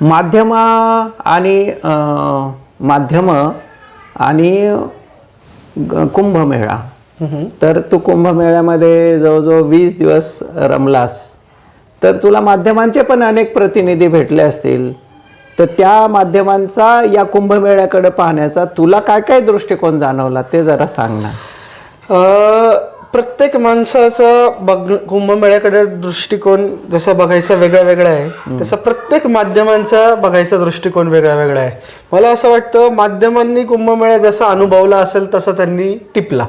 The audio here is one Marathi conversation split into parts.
माध्यम आणि माध्यम आणि कुंभमेळा. तर तू कुंभमेळ्यामध्ये जवळजवळ वीस दिवस रमलास. तर तुला माध्यमांचे पण अनेक प्रतिनिधी भेटले असतील. तर त्या माध्यमांचा या कुंभमेळ्याकडे पाहण्याचा तुला काय काय दृष्टिकोन जाणवला ते जरा सांग ना. प्रत्येक माणसाचा बघ कुंभमेळ्याकडे दृष्टिकोन जसा बघायचा वेगळा वेगळा आहे तसा प्रत्येक माध्यमांचा बघायचा दृष्टिकोन वेगळा वेगळा आहे. मला असं वाटतं माध्यमांनी कुंभमेळा जसा अनुभवला असेल तसा त्यांनी टिपला.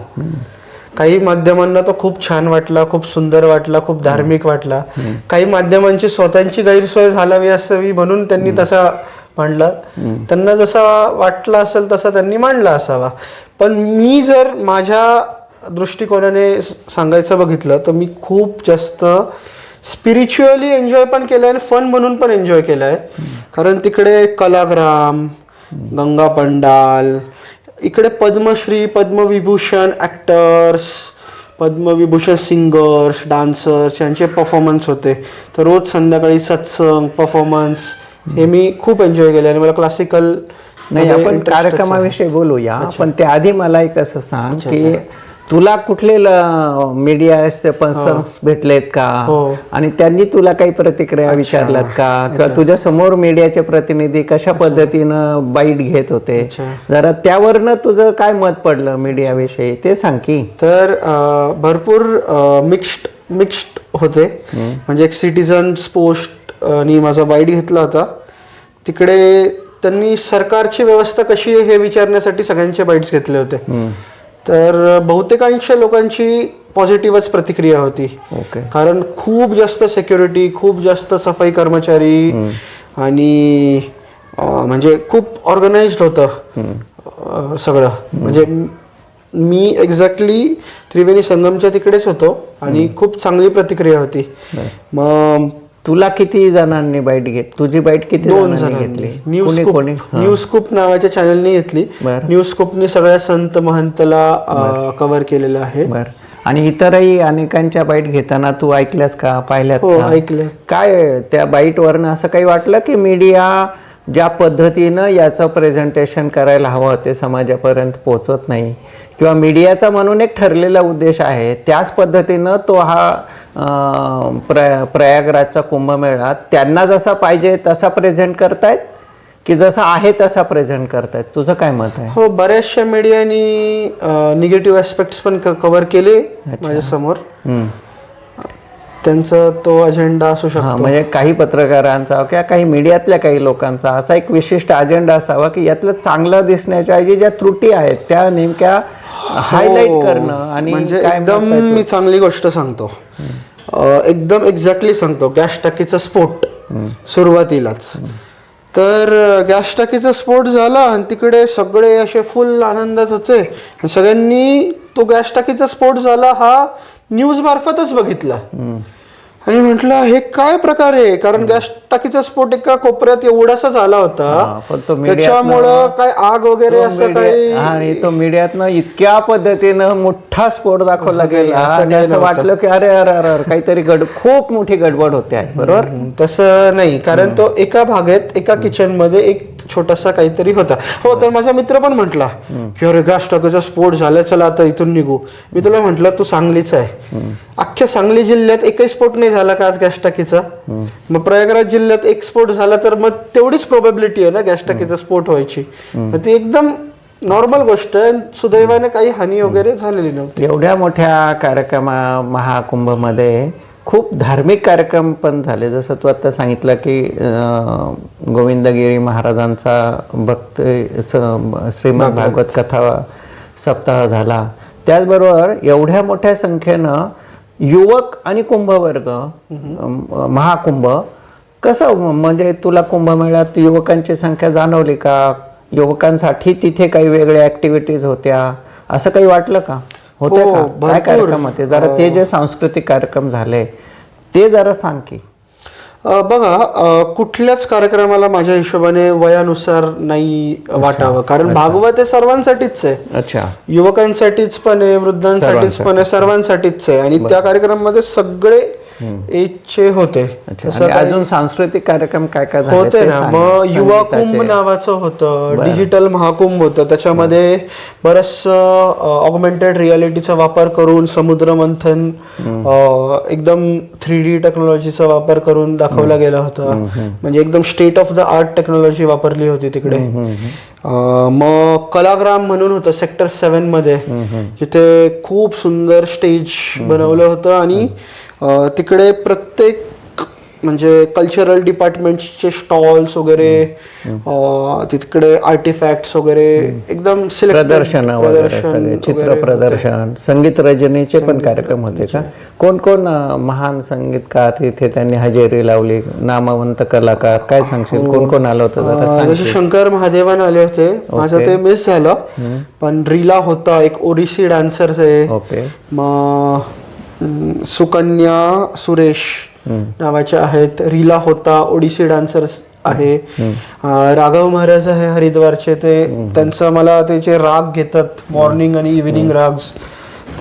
काही माध्यमांना तो खूप छान वाटला खूप सुंदर वाटला खूप धार्मिक वाटला. काही माध्यमांची स्वतःची गैरसोय झालावी असावी म्हणून त्यांनी तसा मांडला त्यांना जसा वाटला असेल तसा त्यांनी मांडला असावा. पण मी जर माझ्या दृष्टिकोनाने सांगायचं बघितलं तर मी खूप जास्त स्पिरिच्युअली एन्जॉय पण केलं आणि फन म्हणून पण एन्जॉय केलं आहे कारण तिकडे कलाग्राम गंगा पंडाल इकडे Padmashri Padmavibhushan actors Padmavibhushan singers dancers यांचे परफॉर्मन्स होते. तर रोज संध्याकाळी सत्संग परफॉर्मन्स हे मी खूप एन्जॉय केले आणि मला क्लासिकल नाही आपण कार्यक्रमाविषयी बोलूया पण त्याआधी मला एक असं सांग की तुला कुठले मीडिया पर्सन्स भेटलेत का? हो. आणि त्यांनी तुला काही प्रतिक्रिया विचारल्यात का? किंवा तुझ्या समोर मीडियाचे प्रतिनिधी कशा पद्धतीनं बाईट घेत होते. जरा त्यावरनं तुझं काय मत पडलं मीडियाविषयी ते सांग की. तर भरपूर मिक्स्ड मिक्स्ड होते. म्हणजे एक सिटीजन्स पोस्ट नी माझा बाईट घेतला होता. तिकडे त्यांनी सरकारची व्यवस्था कशी आहे हे विचारण्यासाठी सगळ्यांचे बाईट्स घेतले होते. तर बहुतेकांश लोकांची पॉझिटिव्हच प्रतिक्रिया होती. ओके. कारण खूप जास्त सेक्युरिटी खूप जास्त सफाई कर्मचारी आणि म्हणजे खूप ऑर्गनाइज्ड होतं सगळं. म्हणजे म- मी एक्झॅक्टली त्रिवेणी संगमच्या तिकडेच होतो आणि खूप चांगली प्रतिक्रिया होती. मग तुला किती जणांनी बाईट घेत तुझी बाईट किती दोन जणांनी घेतली? न्यूज कोणी न्यूज स्कूप नावाच्या चॅनलने घेतली. बरं. न्यूज स्कूपने सगळ्या संत महंतला कव्हर केलेलं आहे. बर. आणि इतरही अनेकांच्या बाईट घेताना तू ऐकल्यास का? पाहिल्यात हो का? ऐकलं. काय त्या बाईटवरनं असं काही वाटलं की मीडिया ज्या पद्धतीनं याचं प्रेझेंटेशन करायला हवं ते समाजापर्यंत पोहोचत नाही? किंवा मीडियाचा म्हणून एक ठरलेला उद्देश आहे. त्याच पद्धतीनं तो हा प्र प्रयागराजचा कुंभमेळा त्यांना जसा पाहिजे तसा प्रेझेंट करतायत? की जसा आहे तसा प्रेझेंट करतायत? तुझं काय मत आहे? हो बऱ्याचशा मीडियानी निगेटिव्ह ऍस्पेक्ट्स पण कव्हर केले माझ्यासमोर हम्म. त्यांचा तो अजेंडा असू हा शकतो. म्हणजे काही पत्रकारांचा किंवा काही मीडियातल्या काही लोकांचा असा एक विशिष्ट अजेंडा असावा की यातलं चांगलं दिसण्याच्या ऐवजी ज्या त्रुटी आहेत त्या नेमक्या हायलाईट करणं आणि म्हणजे काय एकदम? मी चांगली गोष्ट सांगतो. अं, एकदम एक्झॅक्टली सांगतो गॅस टाकीचा स्फोट सुरुवातीलाच. तर गॅस टाकीचा स्फोट झाला आणि तिकडे सगळे असे फुल आनंदात होते. आणि सगळ्यांनी तो गॅस टाकीचा स्फोट झाला हा न्यूज मार्फतच बघितला. आणि म्हटलं हे काय प्रकार आहे? कारण गॅस टाकीचा स्फोट एका कोपऱ्यात एवढासा झाला होता. त्याच्यामुळं काय आग वगैरे असं काही आणि तो मीडियातनं इतक्या पद्धतीनं मोठा स्फोट दाखवला गेला. असं वाटलं की अरे अरे अरे अरे, काहीतरी गड खूप मोठी गडबड होते आहे बरोबर? तसं नाही कारण तो एका भागेत एका किचनमध्ये एक छोटासा काहीतरी होता. हो तर माझा मित्र पण म्हटला की अरे गॅस टाकीचा स्फोट झाला चला आता इथून निघू. मी तुला म्हटलं तू सांगलीच आहे. अख्ख्या सांगली जिल्ह्यात एकही स्फोट नाही झाला का आज गॅस टाकीचा? मग प्रयागराज जिल्ह्यात एक स्फोट झाला तर मग तेवढीच प्रोबेबिलिटी आहे ना गॅस टाकीचा स्फोट व्हायची? मग ती एकदम नॉर्मल गोष्ट आहे सुदैवाने काही हानी वगैरे झालेली नव्हती. एवढ्या मोठ्या कार्यक्रमा महाकुंभमध्ये खूप धार्मिक कार्यक्रम पण झाले. जसं तू आता सांगितलं की गोविंदगिरी महाराजांचा भक्त श्रीमद भागवत कथा सप्ताह झाला. त्याचबरोबर एवढ्या मोठ्या संख्येनं युवक आणि कुंभवर्ग महाकुंभ कसं म्हणजे तुला कुंभमेळ्यात युवकांची संख्या जाणवली का? युवकांसाठी तिथे काही वेगळ्या ऍक्टिव्हिटीज होत्या. असं काही वाटलं का? होते हो, का? काय भरपूर. कार्यक्रम होते? जरा ते जे सांस्कृतिक कार्यक्रम झाले ते जरा सांग की. अ, बघा अ, कुठल्याच कार्यक्रमाला माझ्या हिशोबाने वयानुसार नाही वाटावं. कारण भागवत हे सर्वांसाठीच आहे. अच्छा. युवकांसाठीच पण आहे वृद्धांसाठीच पण आहे सर्वांसाठीच आहे. आणि त्या कार्यक्रमामध्ये सगळे एजचे होते. अजून सांस्कृतिक कार्यक्रम काय काय होते ना. मग युवा कुंभ. नावाचं होतं. डिजिटल महाकुंभ होतं. त्याच्यामध्ये बरस ऑगमेंटेड रियालिटीचा वापर करून समुद्र मंथन एकदम थ्री डी टेक्नॉलॉजीचा वापर करून दाखवला गेला होता. म्हणजे एकदम state of the art technology वापरली होती तिकडे. मग कलाग्राम म्हणून होतं सेक्टर सेवनमध्ये जिथे खूप सुंदर स्टेज बनवलं होतं आणि तिकडे प्रत्येक म्हणजे कल्चरल डिपार्टमेंटचे स्टॉल्स वगैरे तिकडे आर्टिफॅक्ट्स वगैरे एकदम प्रदर्शन चित्र प्रदर्शन संगीत रजनीचे पण कार्यक्रम होते का? कोण कोण महान संगीतकार तिथे त्यांनी हजेरी लावली? नामवंत कलाकार काय सांगशील? कोण कोण आलं होतं जसे शंकर महादेवन आले होते. माझं ते मिस झालं. पण रीला होता एक ओडिसी डान्सर आहे ओके. मग सुकन्या सुरेश नावाच्या आहेत. रीला होता ओडिसी डान्सर्स आहे. राघव महाराज आहे हरिद्वारचे. ते त्यांचं मला त्याचे राग घेतात मॉर्निंग आणि इव्हिनिंग राग्स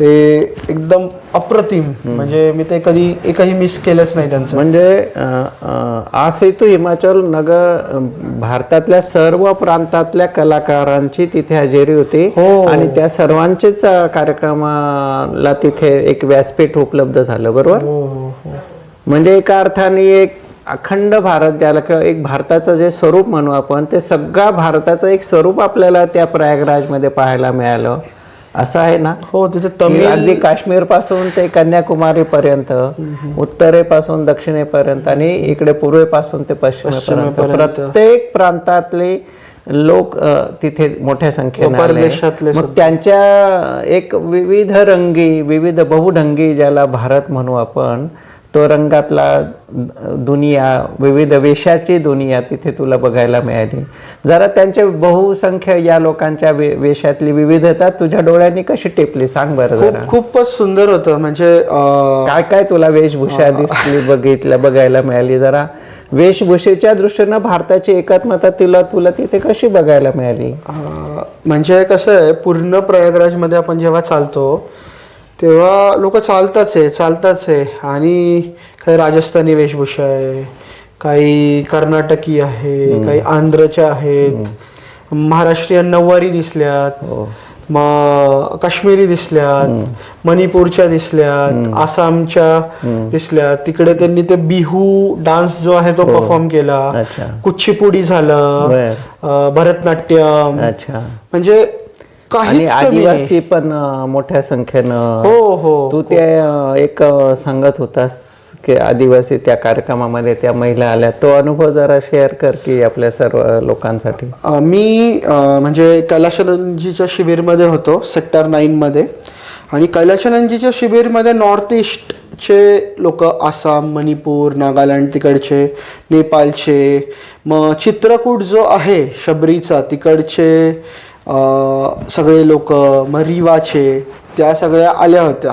ते एकदम अप्रतिम. म्हणजे मी ते कधी एकही मिस केलंच नाही त्यांचं. म्हणजे अं, अं, आसे तू हिमाचल नगर भारतातल्या सर्व प्रांतातल्या कलाकारांची तिथे हजेरी होती. हो. आणि त्या सर्वांचेच कार्यक्रमाला तिथे एक व्यासपीठ उपलब्ध झालं बरोबर? हो हो हो. म्हणजे एका अर्थाने एक अखंड भारत ज्याला किंवा एक भारताचं जे स्वरूप म्हणू आपण ते सगळा भारताचं एक स्वरूप आपल्याला त्या प्रयागराजमध्ये पाहायला मिळालं. असं आहे ना? हो तिथे तमिळ अगदी काश्मीरपासून ते कन्याकुमारी पर्यंत उत्तरेपासून दक्षिणेपर्यंत आणि इकडे पूर्वेपासून ते पश्चिमेपर्यंत. प्रत्येक प्रांतातले लोक तिथे मोठ्या संख्येने मग त्यांच्या एक विविध रंगी विविध बहुढंगी ज्याला भारत म्हणू आपण तो रंगातला दुनिया विविध वेशाची दुनिया तिथे तुला बघायला मिळाली. जरा त्यांच्या बहुसंख्य या लोकांच्या वे- वेशातली विविधता तुझ्या डोळ्यांनी कशी टेपली? सांग बरं जरा. खूपच सुंदर होतं. म्हणजे काय काय तुला वेशभूषा दिसली बघितलं बघायला मिळाली? जरा वेशभूषेच्या दृष्टीनं भारताची एकात्मता तुला तुला तिथे कशी बघायला मिळाली? म्हणजे कसं आहे पूर्ण प्रयागराजमध्ये आपण जेव्हा चालतो तेव्हा लोक चालताच आहे चालताच आहे. आणि काही राजस्थानी वेशभूषा आहे काही कर्नाटकी आहे काही आंध्रच्या आहेत. महाराष्ट्रीयन नऊवारी दिसल्यात हो. मग काश्मीरी दिसल्यात मणिपूरच्या दिसल्यात आसामच्या दिसल्यात. तिकडे त्यांनी ते बिहू डान्स जो आहे तो परफॉर्म केला. अच्छा. कुचिपुडी झालं भरतनाट्यम. म्हणजे आणि काहीच कमी नाही. आदिवासी पण अं, मोठ्या संख्येनं हो हो तू ते अं, एक अं, सांगत होतास की आदिवासी त्या कार्यक्रमामध्ये त्या महिला आल्या. तो अनुभव जरा शेअर कर की आपल्या सर्व लोकांसाठी. अं, मी अं, म्हणजे कैलाशानंदजीच्या शिबिरमध्ये होतो सेक्टर नाईनमध्ये. आणि कैलाशानंदजीच्या शिबिरमध्ये नॉर्थ ईस्टचे लोक आसाम मणिपूर नागालँड तिकडचे नेपाळचे मग चित्रकूट जो आहे शबरीचा तिकडचे सगळे लोक मग रिवाचे त्या सगळ्या आल्या होत्या.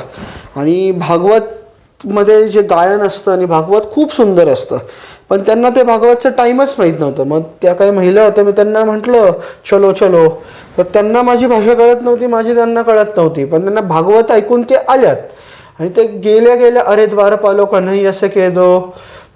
आणि भागवतमध्ये जे गायन असतं आणि भागवत खूप सुंदर असतं. पण त्यांना ते भागवतचं टाईमच माहीत नव्हतं. मग त्या काही महिला होत्या मी त्यांना म्हटलं चलो चलो. तर त्यांना माझी भाषा कळत नव्हती माझी त्यांना कळत नव्हती. पण त्यांना भागवत ऐकून ते आल्यात. आणि ते गेल्या गेल्या अरे द्वारपालो कन्हई असं केदो.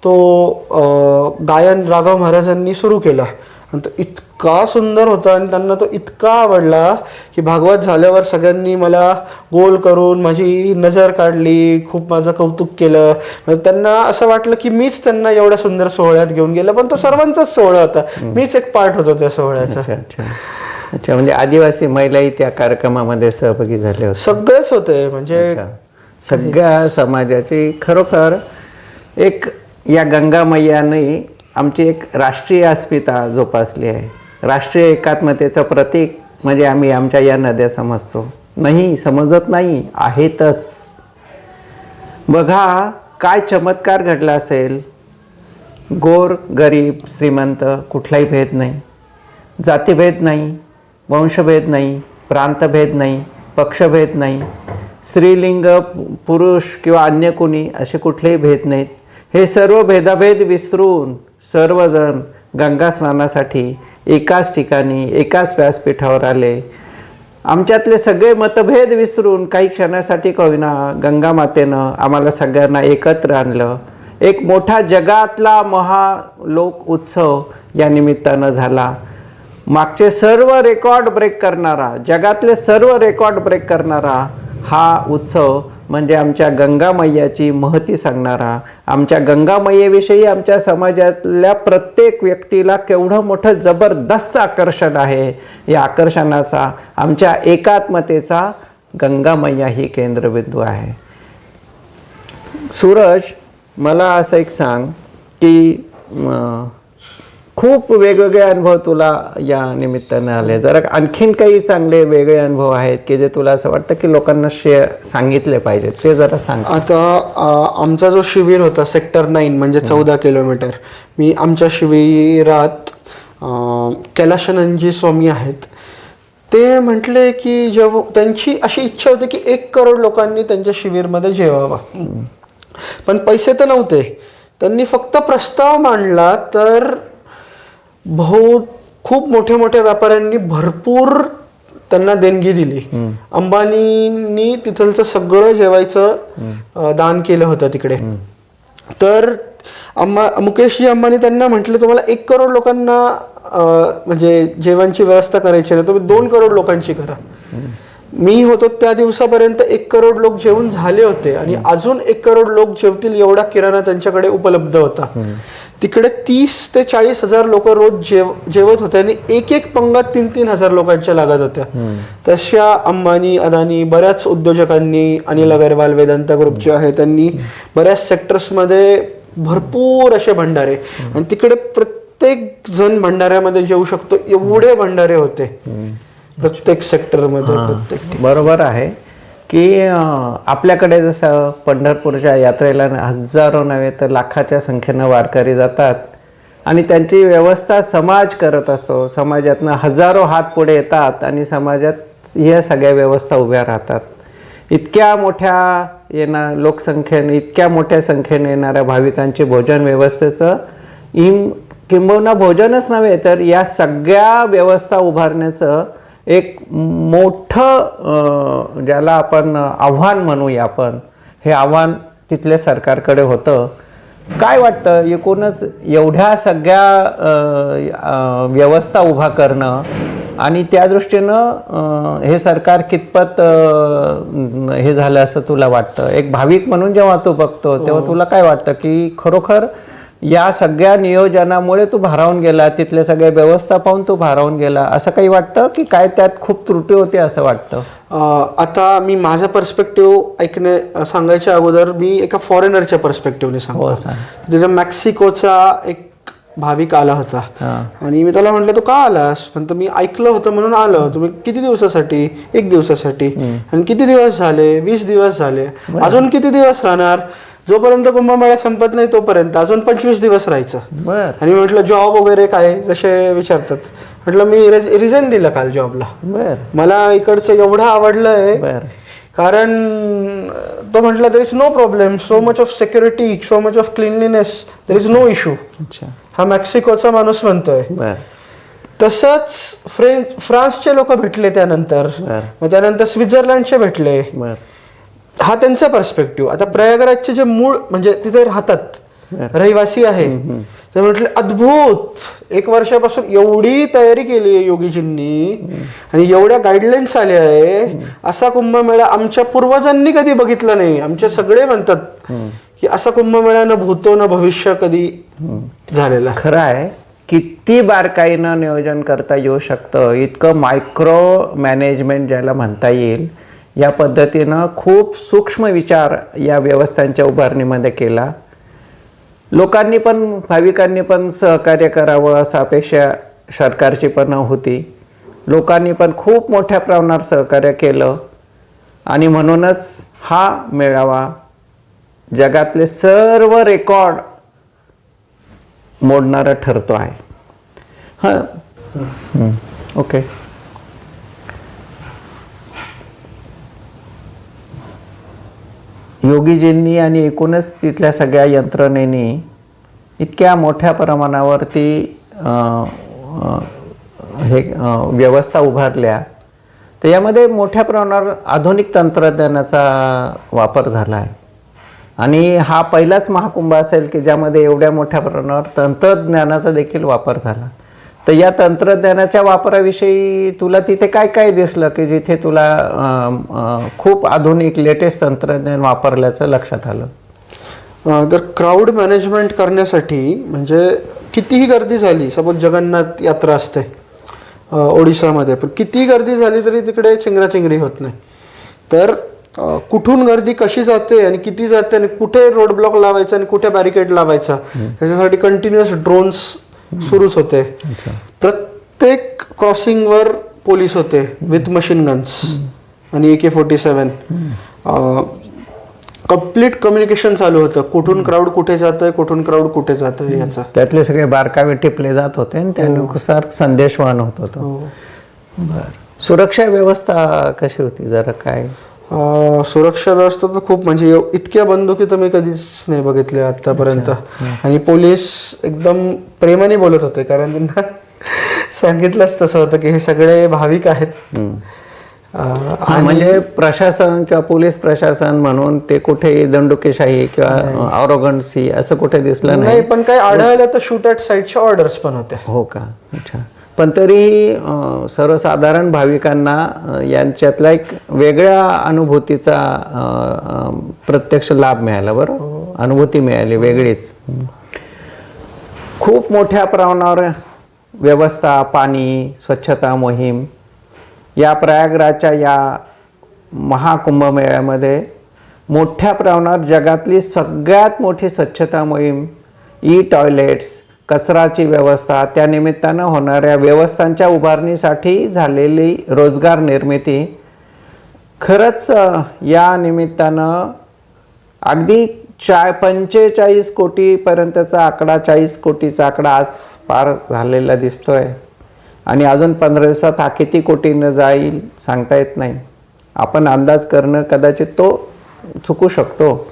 तो गायन राघव महाराजांनी सुरू केला. आणि तो इतका सुंदर होता आणि त्यांना तो इतका आवडला की भागवत झाल्यावर सगळ्यांनी मला गोल करून माझी नजर काढली खूप माझं कौतुक केलं. म्हणजे त्यांना असं वाटलं की मीच त्यांना एवढ्या सुंदर सोहळ्यात घेऊन गेला पण तो सर्वांचाच सोहळा होता. मीच एक पार्ट होतो त्या सोहळ्याचा. अच्छा म्हणजे आदिवासी महिलाही त्या कार्यक्रमामध्ये सहभागी झाले होते. सगळेच होते म्हणजे. सगळ्या समाजाची खरोखर एक या गंगा मैयाने आमची एक राष्ट्रीय अस्मिता जोपासली आहे. राष्ट्रीय एकात्मतेचं प्रतीक म्हणजे आम्ही आमच्या या नद्या समजतो. नाही समजत नाही आहेतच. बघा काय चमत्कार घडला असेल. गोर गरीब श्रीमंत कुठलाही भेद नाही. जातीभेद नाही वंशभेद नाही प्रांतभेद नाही पक्षभेद नाही. स्त्रीलिंग पुरुष किंवा अन्य कोणी असे कुठलेही भेद नाहीत. हे सर्व भेदाभेद विसरून सर्वजण गंगा स्नानासाठी एकाच ठिकाणी एकाच व्यासपीठावर आले. आमच्यातले सगळे मतभेद विसरून काही क्षणासाठी कविना गंगा मातेनं आम्हाला सगळ्यांना एकत्र आणलं. एक मोठा जगातला महालोक उत्सव या निमित्तानं झाला. मागचे सर्व रेकॉर्ड ब्रेक करणारा जगातले सर्व रेकॉर्ड ब्रेक करणारा हा उत्सव म्हणजे आमच्या गंगामय्याची महती सांगणारा आमच्या गंगामय्येविषयी आमच्या समाजातल्या प्रत्येक व्यक्तीला केवढं मोठं जबरदस्त आकर्षण आहे या आकर्षणाचा आमच्या एकात्मतेचा गंगामय्या ही केंद्रबिंदू आहे. सूरज मला असं एक सांग की खूप वेगवेगळे अनुभव तुला या निमित्तानं आले. जरा आणखीन काही चांगले वेगळे अनुभव आहेत की जे तुला असं वाटतं की लोकांना शेअर सांगितले पाहिजेत? ते जरा सांग. आता आमचा जो शिबिर होता सेक्टर नाईन म्हणजे चौदा किलोमीटर मी आमच्या शिबिरात कैलाशानंदजी स्वामी आहेत. ते म्हटले की जेव्हा त्यांची अशी इच्छा होती की एक करोड लोकांनी त्यांच्या शिबिरमध्ये जेवावं. पण पैसे तर नव्हते. त्यांनी फक्त प्रस्ताव मांडला तर बहु खूप मोठ्या मोठ्या व्यापाऱ्यांनी भरपूर त्यांना देणगी दिली. अंबानींनी तिथलचं सगळं जेवायचं दान केलं होतं तिकडे. तर अंबा मुकेशजी अंबानी त्यांना म्हटलं तुम्हाला एक करोड लोकांना म्हणजे जेवणची व्यवस्था करायची ना तुम्ही दोन करोड लोकांची करा. मी होतो त्या दिवसापर्यंत एक करोड लोक जेवून झाले होते आणि अजून एक करोड लोक जेवतील एवढा किराणा त्यांच्याकडे उपलब्ध होता. तिकडे तीस ते चाळीस हजार लोक रोज जेव जेवत होते आणि एक एक पंगत तीन तीन हजार लोकांच्या लागत होत्या. तशा अंबानी अदानी बऱ्याच उद्योजकांनी अनिल अगरवाल वेदांता ग्रुपचे आहे त्यांनी बऱ्याच सेक्टर्समध्ये भरपूर असे भंडारे. आणि तिकडे प्रत्येक जण भंडाऱ्यामध्ये जेवू शकतो. एवढे भंडारे होते. प्रत्येक सेक्टरमध्ये प्रत्येक बरोबर आहे. की आपल्याकडे जसं पंढरपूरच्या यात्रेला हजारो नव्हे तर लाखाच्या संख्येनं वारकरी जातात आणि त्यांची व्यवस्था समाज करत असतो. समाजातनं हजारो हात पुढे येतात आणि समाजात ह्या सगळ्या व्यवस्था उभ्या राहतात. इतक्या मोठ्या येणार लोकसंख्येने इतक्या मोठ्या संख्येने येणाऱ्या भाविकांची भोजन व्यवस्थेचं इम किंबहुना भोजनच नव्हे तर या सगळ्या व्यवस्था उभारण्याचं एक मोठं ज्याला आपण आव्हान म्हणूया आपण हे आव्हान तिथल्या सरकारकडे होतं. काय वाटतं? एकूणच एवढ्या सगळ्या व्यवस्था उभा करणं आणि त्या दृष्टीनं हे सरकार कितपत हे झालं असं तुला वाटतं? एक भाविक म्हणून जेव्हा तू बघतो तेव्हा तुला काय वाटतं की खरोखर या सगळ्या नियोजनामुळे तू भारावून गेला तिथल्या सगळ्या व्यवस्था पाहून तू भारावून गेला. असं काही वाटतं की काय त्यात खूप त्रुटी होती असं वाटतं? आता मी माझा पर्स्पेक्टिव्ह ऐकणे सांगायच्या अगोदर मी एका फॉरेनरच्या पर्स्पेक्टिव्हने हो सांगतो. सांग. तिथे मेक्सिकोचा एक भाविक आला होता. हां. आणि मी त्याला म्हटलं तू का आलास? पण तर मी ऐकलं होतं म्हणून आलो. तुम्ही किती दिवसासाठी? एक दिवसासाठी. आणि किती दिवस झाले? वीस दिवस झाले. अजून किती दिवस राहणार? जोपर्यंत कुंभमेळा संपत नाही तोपर्यंत. अजून पंचवीस दिवस राहायचं. बर. आणि मी म्हटलं जॉब वगैरे काय? जसे विचारतात. म्हटलं मी रिझाईन दिलं काल जॉबला बर. मला इकडचं एवढं आवडलंय बर. कारण तो म्हटलं there is no problem so much of security so much of cleanliness there is no issue अच्छा. हा मेक्सिकोचा माणूस म्हणतोय. तसंच फ्रेंच फ्रान्सचे लोक भेटले त्यानंतर. मग त्यानंतर स्वित्झर्लंडचे भेटले. हा त्यांचा पर्स्पेक्टिव्ह आता प्रयागराजचे जे मूळ म्हणजे तिथे राहतात रहिवासी आहे ते म्हटले अद्भुत! एक वर्षापासून एवढी तयारी केली आहे योगीजींनी आणि एवढ्या गाईडलाईन्स आल्या आहे. असा कुंभमेळा आमच्या पूर्वजांनी कधी बघितला नाही. आमचे सगळे म्हणतात की असा कुंभमेळा न भूतो न भविष्य कधी झालेला. खरं आहे किती बारकाईनं नियोजन करता येऊ शकतं? इतकं मायक्रो मॅनेजमेंट ज्याला म्हणता येईल. या पद्धतीनं खूप सूक्ष्म विचार या व्यवस्थांच्या उभारणीमध्ये केला. लोकांनी पण भाविकांनी पण सहकार्य करावं असं अपेक्षा सरकारची पण होती. लोकांनी पण खूप मोठ्या प्रमाणात सहकार्य केलं. आणि म्हणूनच हा मेळावा जगातले सर्व रेकॉर्ड मोडणारा ठरतो आहे. हां. हं, ओके. योगीजींनी आणि एकूणच तिथल्या सगळ्या यंत्रणेनी इतक्या मोठ्या प्रमाणावरती हे व्यवस्था उभारल्या. तर यामध्ये मोठ्या प्रमाणावर आधुनिक तंत्रज्ञानाचा वापर झाला आहे आणि हा पहिलाच महाकुंभ असेल की ज्यामध्ये एवढ्या मोठ्या प्रमाणावर तंत्रज्ञानाचा देखील वापर झाला. तर या तंत्रज्ञानाच्या वापराविषयी तुला तिथे काय काय दिसलं की जिथे तुला खूप आधुनिक लेटेस्ट तंत्रज्ञान वापरल्याचं लक्षात आलं? तर क्राऊड मॅनेजमेंट करण्यासाठी म्हणजे कितीही गर्दी झाली सपोज जगन्नाथ यात्रा असते अ, ओडिसामध्ये पण कितीही गर्दी झाली तरी तिकडे चिंगराचिंगरी होत नाही. तर कुठून गर्दी कशी जाते आणि किती जाते आणि कुठे रोड ब्लॉक लावायचा आणि कुठे बॅरिकेड लावायचा याच्यासाठी कंटिन्युअस ड्रोन्स सुरूच होते. प्रत्येक क्रॉसिंगवर पोलीस होते विथ मशीन गन्स आणि A K forty seven complete communication चालू होतं. कुठून क्राऊड कुठे जात आहे कुठून क्राऊड कुठे जात आहे याचा. त्यातले सगळे बारकावे टिपले जात होते आणि त्यानुसार संदेशवान होत होतं. बर. सुरक्षा व्यवस्था कशी होती? जरा काय सुरक्षा व्यवस्था तर खूप म्हणजे इतक्या बंदुकी तर मी कधीच नाही बघितल्या आतापर्यंत आणि पोलीस एकदम प्रेमाने बोलत होते कारण त्यांना सांगितलंच तसं होतं की हे सगळे भाविक आहेत. म्हणजे प्रशासन किंवा पोलीस प्रशासन म्हणून ते कुठे दंडुकेशाही किंवा ऑरोगन्सी असं कुठे दिसलं नाही नाही. पण काही आढळलं तर शूट ॲट साईडच्या ऑर्डर्स पण होत्या. हो का? अच्छा. पण तरीही अं, सर्वसाधारण भाविकांना यांच्यातला एक वेगळ्या अनुभूतीचा प्रत्यक्ष लाभ मिळाला बरं अनुभूती मिळाली वेगळीच हं. खूप मोठ्या प्रमाणावर व्यवस्था पाणी स्वच्छता मोहीम या प्रयागराजच्या या महाकुंभमेळ्यामध्ये मोठ्या प्रमाणावर जगातली सगळ्यात मोठी स्वच्छता मोहीम ई टॉयलेट्स कचराची व्यवस्था त्या निमित्तानं होणाऱ्या व्यवस्थांच्या उभारणीसाठी झालेली रोजगार निर्मिती. खरंच या निमित्तानं अगदी चा पंचेचाळीस कोटीपर्यंतचा आकडा चाळीस कोटीचा आकडा आज पार झालेला दिसतो आहे आणि अजून पंधरा दिवसात हा किती कोटीनं जाईल सांगता येत नाही. आपण अंदाज करणं कदाचित तो चुकू शकतो.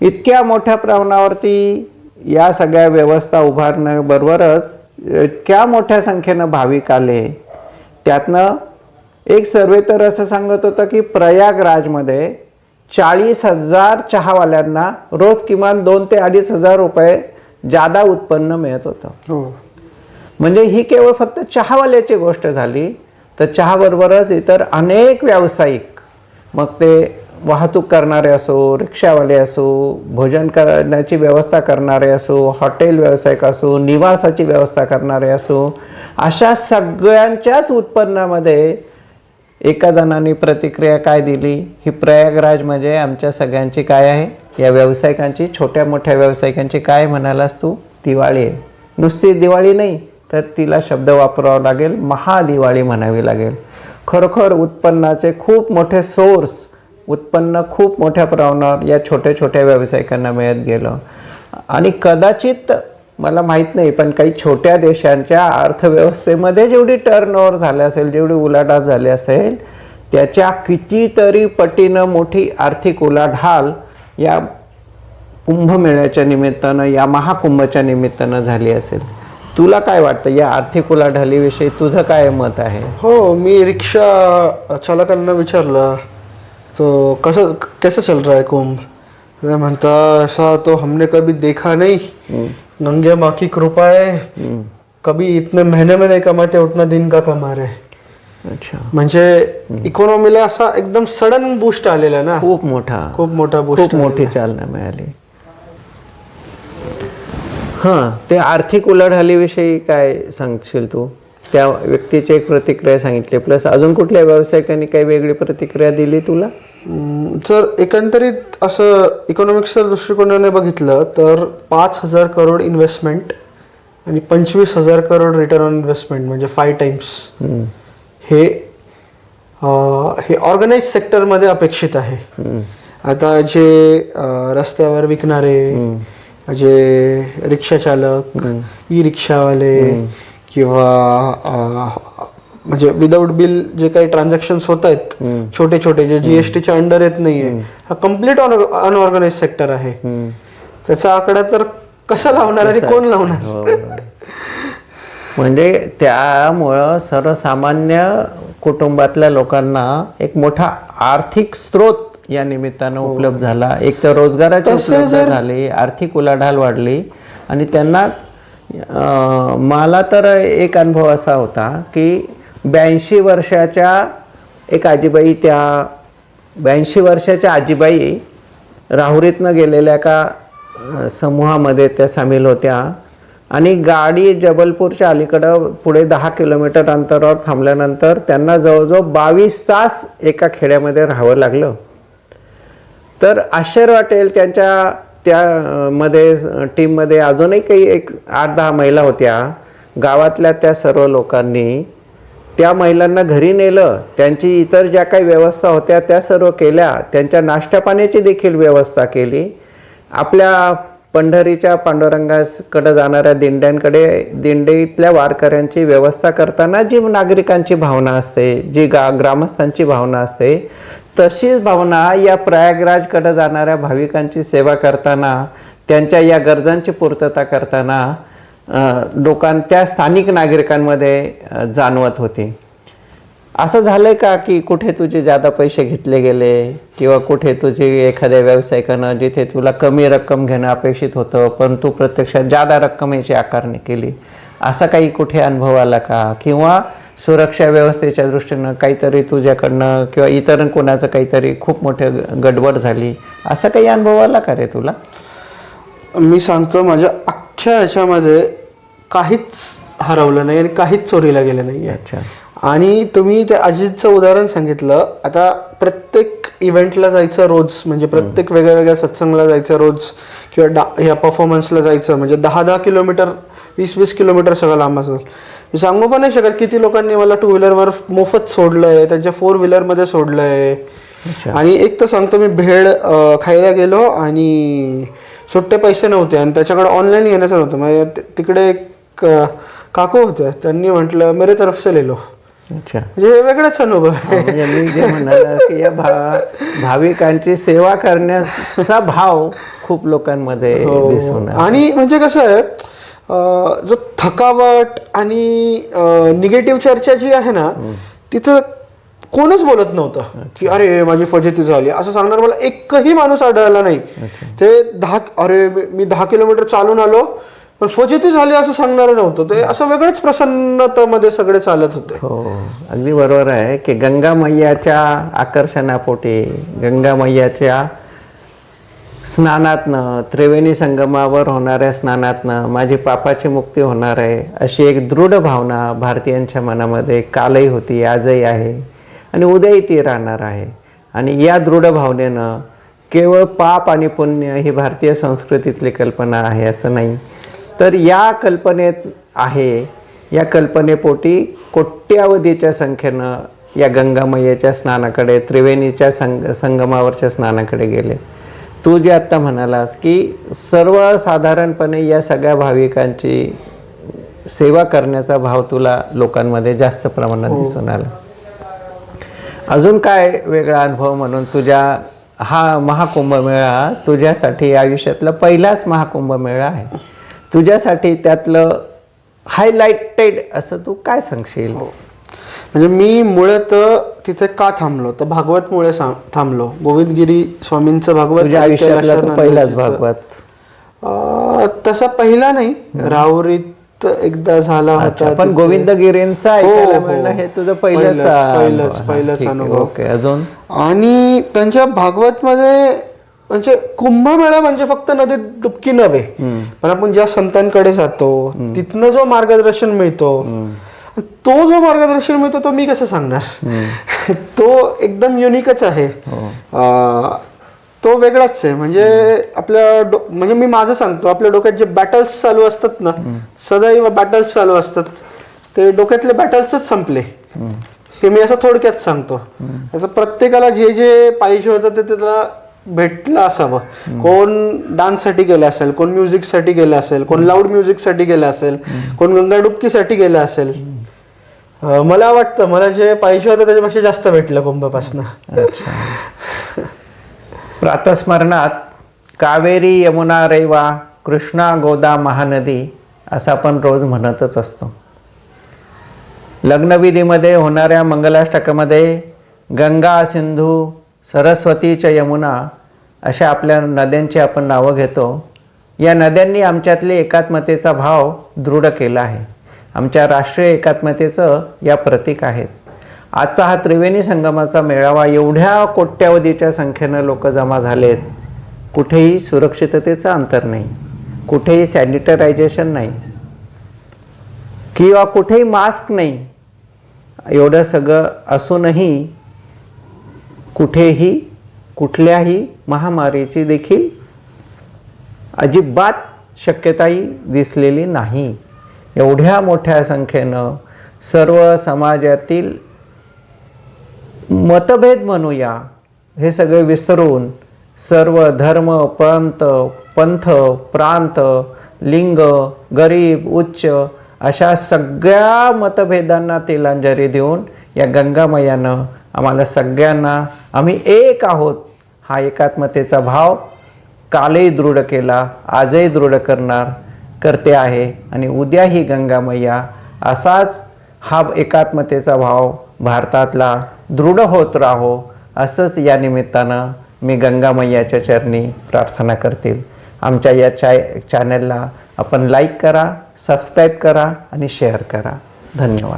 इतक्या मोठ्या प्रमाणावरती या सगळ्या व्यवस्था उभारण्याबरोबरच इतक्या मोठ्या संख्येनं भाविक आले. त्यातनं एक सर्वे तर असं सांगत होतं की प्रयागराजमध्ये चाळीस हजार चहावाल्यांना रोज किमान दोन ते अडीच हजार रुपये जादा उत्पन्न मिळत होतं. हो. म्हणजे ही केवळ फक्त चहावाल्याची गोष्ट झाली तर चहाबरोबरच इतर अनेक व्यावसायिक मग ते वाहतूक करणारे असो रिक्षावाले असो भोजन करण्याची व्यवस्था करणारे असो हॉटेल व्यावसायिक असो निवासाची व्यवस्था करणारे असो अशा सगळ्यांच्याच उत्पन्नामध्ये एका जणांनी प्रतिक्रिया काय दिली? ही प्रयागराज म्हणजे आमच्या सगळ्यांची काय आहे? या व्यावसायिकांची छोट्या मोठ्या व्यावसायिकांची काय म्हणालास तू? दिवाळी आहे. नुसती दिवाळी नाही तर तिला शब्द वापरावा लागेल महादिवाळी म्हणावी लागेल. खरोखर उत्पन्नाचे खूप मोठे सोर्स उत्पन्न खूप मोठ्या प्रमाणावर या छोट्या छोट्या व्यावसायिकांना मिळत गेलं. आणि कदाचित मला माहीत नाही पण काही छोट्या देशांच्या अर्थव्यवस्थेमध्ये जेवढी टर्न ओव्हर झाले असेल जेवढी उलाढाल झाली असेल त्याच्या कितीतरी पटीनं मोठी आर्थिक उलाढाल या कुंभमेळ्याच्या निमित्तानं या महाकुंभच्या निमित्तानं झाली असेल. तुला काय वाटतं या आर्थिक उलाढालीविषयी तुझं काय मत आहे? हो मी रिक्षा चालकांना विचारलं. तो कसं कैसा चल रहा है कुंभ? ते म्हणता ऐसा तो हमने कभी देखा नहीं। गंगे माँ की कृपा है। कभी इतने महीने में नहीं कमाते उतना दिन का कमा रहे अच्छा। म्हणजे इकॉनॉमीला असा एकदम सडन बूस्ट आलेला ना? खूप मोठा। खूप मोठा बूस्ट खूप मोठी चालना मिळाली. हां ते आर्थिक उलाढालीविषयी काय सांगशील तू? त्या व्यक्तीची एक प्रतिक्रिया सांगितली. प्लस अजून कुठल्या व्यावसायिकांनी काही वेगळी प्रतिक्रिया दिली तुला? जर एकंदरीत असं इकॉनॉमिक्सच्या दृष्टिकोनाने बघितलं तर पाच हजार करोड इन्व्हेस्टमेंट आणि पंचवीस हजार करोड रिटर्न ऑन इन्व्हेस्टमेंट म्हणजे फाय टाइम्स हे हे ऑर्गनाईज सेक्टरमध्ये अपेक्षित आहे. आता जे रस्त्यावर विकणारे जे रिक्षा चालक ई रिक्षावाले किंवा म्हणजे विदाऊट बिल जे काही ट्रान्झॅक्शन होत आहेत छोटे छोटे जे जीएसटीच्या अंडर येत नाहीये हा कंप्लीट अनऑर्गनाइज सेक्टर आहे. त्याचा आकडा तर कसा लावणार आणि कोण लावणार? हो. म्हणजे त्यामुळं सर्वसामान्य कुटुंबातल्या लोकांना एक मोठा आर्थिक स्रोत या निमित्तानं उपलब्ध झाला. एक तर रोजगाराची उपलब्ध झाली आर्थिक उलाढाल वाढली आणि त्यांना मला तर एक अनुभव असा होता की ब्याऐंशी वर्षाच्या एक आजीबाई त्या ब्याऐंशी वर्षाच्या आजीबाई राहुरीतनं गेलेल्या का समूहामध्ये त्या सामील होत्या. आणि गाडी जबलपूरच्या अलीकडं पुढे दहा किलोमीटर अंतरावर थांबल्यानंतर त्यांना जवळजवळ बावीस तास एका खेड्यामध्ये राहावं लागलं. तर आश्चर्य वाटेल त्यांच्या त्यामध्ये टीममध्ये अजूनही काही एक आठ दहा महिला होत्या. गावातल्या त्या सर्व लोकांनी त्या महिलांना घरी नेलं. त्यांची इतर ज्या काही व्यवस्था होत्या त्या सर्व केल्या. त्यांच्या नाश्त्यापाण्याची देखील व्यवस्था केली. आपल्या पंढरीच्या पांडुरंगाकडे जाणाऱ्या दिंड्यांकडे दिंडीतल्या वारकऱ्यांची व्यवस्था करताना जी नागरिकांची भावना असते जी गा ग्रामस्थांची भावना असते तशीच भावना या प्रयागराजकडे जाणाऱ्या भाविकांची सेवा करताना त्यांच्या या गरजांची पूर्तता करताना लोकां त्या स्थानिक नागरिकांमध्ये जाणवत होती. असं झालंय का की कुठे तुझे जादा पैसे घेतले गेले किंवा कुठे तुझे एखाद्या व्यावसायिकानं जिथे तुला कमी रक्कम घेणं अपेक्षित होतं पण तू प्रत्यक्षात जादा रक्कमेची आकारणी केली? असा काही कुठे अनुभव आला का? किंवा सुरक्षा व्यवस्थेच्या दृष्टीनं काहीतरी तुझ्याकडनं किंवा इतर कोणाचं काहीतरी खूप मोठे गडबड झाली असा काही अनुभव आला का रे तुला? मी सांगतो माझ्या अख्ख्या ह्याच्यामध्ये काहीच हरवलं नाही आणि काहीच चोरीला गेलं नाही अच्छा. आणि तुम्ही त्या अजितचं उदाहरण सांगितलं आता प्रत्येक इव्हेंटला जायचं रोज म्हणजे प्रत्येक वेगळ्या वेगळ्या सत्संगला जायचं रोज किंवा डा ह्या परफॉर्मन्सला जायचं म्हणजे दहा दहा किलोमीटर वीस वीस किलोमीटर सगळं लांब असेल. मी सांगू पण नाही शकत किती लोकांनी मला टू व्हीलरवर मोफत सोडलंय त्यांच्या फोर व्हीलरमध्ये सोडलंय. आणि एक तर सांगतो मी भेळ खायला गेलो आणि सुट्टे पैसे नव्हते आणि त्याच्याकडे ऑनलाईन घेण्याचं नव्हतं. म्हणजे तिकडे एक काकू होत्या त्यांनी म्हटलं मेरे तरफ से ले लो. अच्छा. म्हणजे हे वेगळाच अनुभव आहे. म्हणजे मी जे म्हणाल की या भा भाविकांची सेवा करण्याचा भाव खूप लोकांमध्ये दिसून आला. आणि म्हणजे कसं आहे जो थकावट आणि निगेटिव्ह चर्चा जी आहे ना तिथं कोणच बोलत नव्हतं. की अरे माझी फजिती झाली. असं सांगणार मला एकही माणूस आढळला नाही. ते दहा अरे मी- दहा किलोमीटर चालून आलो पण फजिती झाली असं सांगणार नव्हतं. ते असं वेगळंच प्रसन्नतामध्ये सगळे चालत होते. हो अगदी बरोबर आहे की गंगा मैयाच्या आकर्षणापोटी गंगा मैयाच्या स्नानातनं त्रिवेणी संगमावर होणाऱ्या स्नानातनं माझी पापाची मुक्ती होणार आहे अशी एक दृढ भावना भारतीयांच्या मनामध्ये कालही होती आजही आहे आणि उद्याही ती राहणार आहे. आणि या दृढ भावनेनं केवळ पाप आणि पुण्य ही भारतीय संस्कृतीतली कल्पना आहे असं नाही. तर या कल्पनेत आहे या कल्पनेपोटी कोट्यावधीच्या संख्येनं या गंगामय्याच्या स्नानाकडे त्रिवेणीच्या संग संगमावरच्या स्नानाकडे गेले. तू जे आत्ता म्हणालास की सर्वसाधारणपणे या सगळ्या भाविकांची सेवा करण्याचा भाव तुला लोकांमध्ये जास्त प्रमाणात दिसून आला. अजून काय वेगळा अनुभव म्हणून तुझ्या हा महाकुंभमेळा तुझ्यासाठी आयुष्यातला पहिलाच महाकुंभमेळा आहे. तुझ्यासाठी त्यातलं हायलाइटेड असं तू काय सांगशील? म्हणजे मी मुळात तिथे का थांबलो? तर भागवत मुळे थांबलो. गोविंदगिरी स्वामींचं भागवत आयुष्यातला तो पहिलाच. भागवत. तसा पहिला नाही. राहुरीत एकदा झाला होता पण गोविंदगिरींचा हो. मिळणं हे तुझं पहिलंच पहिलंच. पहिलंच, हा, अनुभव. अजून? आणि त्यांच्या भागवत मध्ये म्हणजे कुंभमेळा म्हणजे फक्त नदीत डुबकी नव्हे. पण आपण ज्या संतांकडे जातो तिथनं जो मार्गदर्शन मिळतो तो जो मार्गदर्शन मिळतो तो मी कसं सांगणार? तो एकदम युनिकच आहे. अं, तो वेगळाच आहे. म्हणजे आपल्या डो- म्हणजे मी माझं सांगतो आपल्या डोक्यात जे बॅटल्स चालू असतात ना सदैव बॅटल्स चालू असतात. ते डोक्यातले बॅटल्सच संपले. हे मी असं थोडक्यात सांगतो. असं प्रत्येकाला जे जे पाहिजे होतं ते त्याला भेटलं असावं. कोण डान्ससाठी गेलं असेल कोण म्युझिकसाठी गेलं असेल कोण लाऊड म्युझिकसाठी गेलं असेल कोण गंगाडुबकीसाठी गेलं असेल मला वाटतं मला जे पाहिजे होतं त्याच्यापेक्षा जास्त भेटलं कुंभपासनं. प्रातस्मरणात कावेरी यमुना रेवा कृष्णा गोदा महानदी असं आपण रोज म्हणतच असतो. लग्नविधीमध्ये होणाऱ्या मंगलाष्टकामध्ये गंगा सिंधू सरस्वतीच्या यमुना अशा आपल्या नद्यांची आपण नावं घेतो. या नद्यांनी आमच्यातली एकात्मतेचा भाव दृढ केला आहे. आमच्या राष्ट्रीय एकात्मतेचं या प्रतीक आहेत. आजचा हा त्रिवेणी संगमाचा मेळावा एवढ्या कोट्यावधीच्या संख्येनं लोक जमा झालेत कुठेही सुरक्षिततेचं अंतर नाही कुठेही सॅनिटरायझेशन नाही किंवा कुठेही मास्क नाही एवढं सगळं असूनही कुठेही कुठल्याही महामारीची देखील अजिबात शक्यताही दिसलेली नाही. एवढ्या मोठ्या संख्येनं सर्व समाजातील मतभेद म्हणूया हे सगळे विसरून सर्व धर्म पंत पंथ प्रांत लिंग गरीब उच्च अशा सगळ्या मतभेदांना तिलांजली देऊन या गंगामयानं आम्हाला सगळ्यांना आम्ही एक आहोत. हा एकात्मतेचा भाव कालही दृढ केला आजही दृढ करणार. करते आहे आणि उद्या ही गंगा गंगामय्या असाच हा एकात्मतेचा भाव भारतातला दृढ होत राहो असंच या निमित्तानं मी गंगामय्याच्या चरणी प्रार्थना करतील. आमच्या या चाय चॅनलला आपण लाईक करा सबस्क्राईब करा आणि शेअर करा. धन्यवाद.